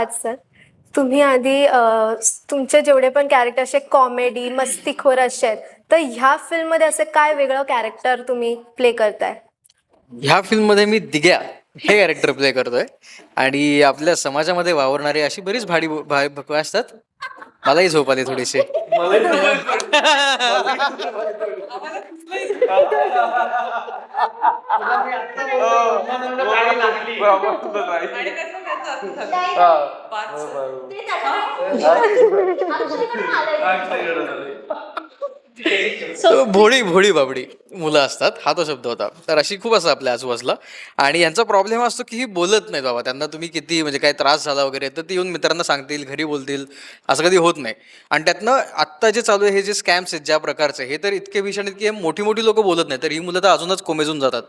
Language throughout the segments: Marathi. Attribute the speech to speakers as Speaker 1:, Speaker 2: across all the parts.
Speaker 1: पाच सर. तुम्ही आधी तुमचे जेवढे पण कॅरेक्टर असे कॉमेडी मस्तीखोर असे आहेत तर ह्या फिल्ममध्ये असे काय वेगळं कॅरेक्टर तुम्ही प्ले करताय?
Speaker 2: ह्या फिल्ममध्ये मी दिग्या हे कॅरेक्टर प्ले करतोय. आणि आपल्या समाजामध्ये वावरणारी अशी बरीच भाडी भकवा असतात. मलाही झोप आली थोडीशी. लागली लागली प्रॉब्लेम पाच. ते त्याच्यामुळे- भोळी भोळी बाबडी मुलं असतात. हा तो शब्द होता. तर अशी खूप असं आपल्या आजूबाजूला. आणि यांचा प्रॉब्लेम असतो की ही बोलत नाहीत बाबा. त्यांना तुम्ही किती म्हणजे काय त्रास झाला वगैरे तर ती येऊन मित्रांना सांगतील घरी बोलतील. असं कधी होत नाही. आणि त्यातनं आत्ता जे चालू आहे हे जे स्कॅम्स आहेत ज्या प्रकारचे हे तर इतके भीषण आहेत की हे मोठी मोठी लोक बोलत नाही तर ही मुलं तर अजूनच कोमेजून जातात.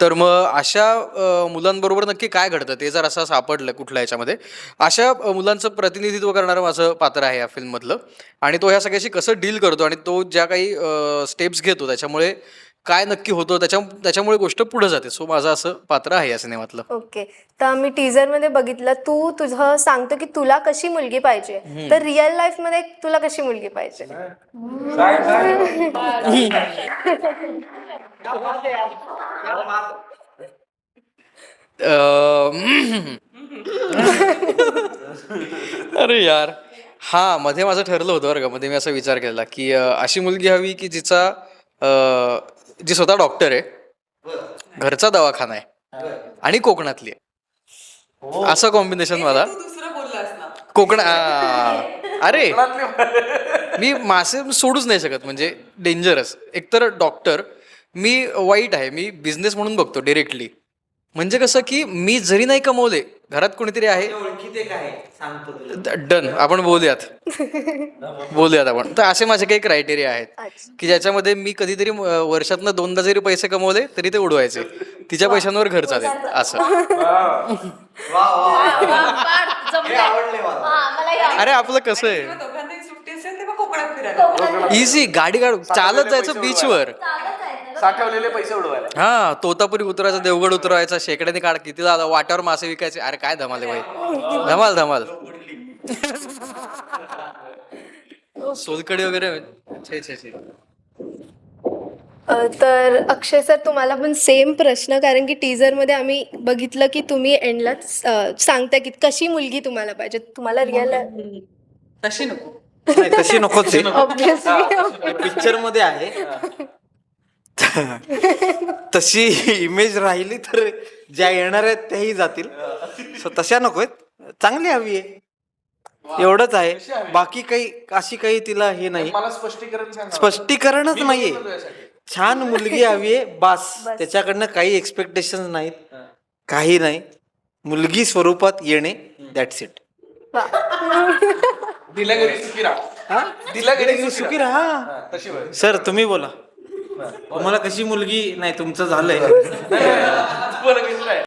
Speaker 2: तर मग अशा मुलांबरोबर नक्की काय घडतं? ते जर असं सापडलं कुठल्या याच्यामध्ये अशा मुलांचं प्रतिनिधित्व करणारं माझं पात्र आहे या फिल्ममधलं आणि तो ह्या सगळ्याशी कसं डील करतो? आणि तो ज्या काही स्टेप्स घेतो. त्याच्यामुळे काय नक्की होतं त्याच्या त्याच्यामुळे गोष्ट पुढे जाते. सो माझं असं पात्र आहे या सिनेमातलं.
Speaker 1: ओके. तर मी टीजरमध्ये बघितलं तू तुझं सांगतो की तुला कशी मुलगी पाहिजे? तर रिअल लाईफमध्ये तुला कशी मुलगी पाहिजे?
Speaker 2: अरे यार. हा मध्ये माझं ठरलं होतं बरं का. मध्ये मी असा विचार केला की अं, अशी मुलगी हवी की जिचा अं, जी स्वतः डॉक्टर आहे. घरचा दवाखाना आहे. आणि कोकणातली आहे. असं कॉम्बिनेशन मला
Speaker 3: दुसरं बोललास ना.
Speaker 2: कोकण आ, अरे मी मासे सोडूच नाही शकत म्हणजे डेंजरस एकतर डॉक्टर मी वाईट आहे मी बिझनेस म्हणून बघतो डिरेक्टली म्हणजे कसं की मी जरी नाही कमवले घरात कोणीतरी आहे?
Speaker 4: ओळखीते काय सांगतो तुला.
Speaker 2: डन. आपण बोलूयात. बोलूयात आपण. तर असे माझे काही क्रायटेरिया आहेत. की ज्याच्यामध्ये मी कधीतरी अं, वर्षातनं दोनदा जरी पैसे कमवले तरी ते उडवायचे. तिच्या पैशांवर घर चालेल. असं.
Speaker 4: हे आवडले मला.
Speaker 2: अरे आपलं कसं आहे?
Speaker 3: तेव्हा दोघांनाही सुट्टी असेल तेव्हा कोकणात फिरायला.
Speaker 2: इझी गाडी काढ चालत जायचं बीचवर
Speaker 5: साठवलेले पैसे उडवायला.
Speaker 2: हा तोतापुरी उतरायचा देवगड उतरायचा शेकड्याने काढ किती झाला वाट्यावर मासे विकायचे. अरे काय धमाल आहे भाई. धमाल धमाल. सोलकडी वगैरे छे छे छे.
Speaker 1: अ, तर अक्षय सर तुम्हाला पण सेम प्रश्न कारण की टीजरमध्ये आम्ही बघितलं की तुम्ही एंडला सांगता की कशी मुलगी तुम्हाला पाहिजे? तुम्हाला रिअल
Speaker 3: तशी नको.
Speaker 4: नाही तशी नकोच
Speaker 1: ऑब्विसली
Speaker 4: पिक्चरमध्ये आहे. तशी इमेज राहिली तर ज्या येणार आहेत त्याही जातील. So तशा नको चांगली हवी आहे. एवढंच आहे. बाकी काही अशी काही तिला हे नाही.
Speaker 5: मला स्पष्टीकरण सांगा.
Speaker 4: स्पष्टीकरणच नाहीये. छान मुलगी हवी आहे. बास. त्याच्याकडनं काही एक्सपेक्टेशन नाहीत. काही नाही. मुलगी स्वरूपात येणे दॅट्स इट
Speaker 5: दिल्या घरी सुखी राहा. घरी
Speaker 4: सुखी राहा.
Speaker 5: हा.
Speaker 4: सर तुम्ही बोला. तुम्हाला कशी मुलगी? नाही तुमचं झालंय.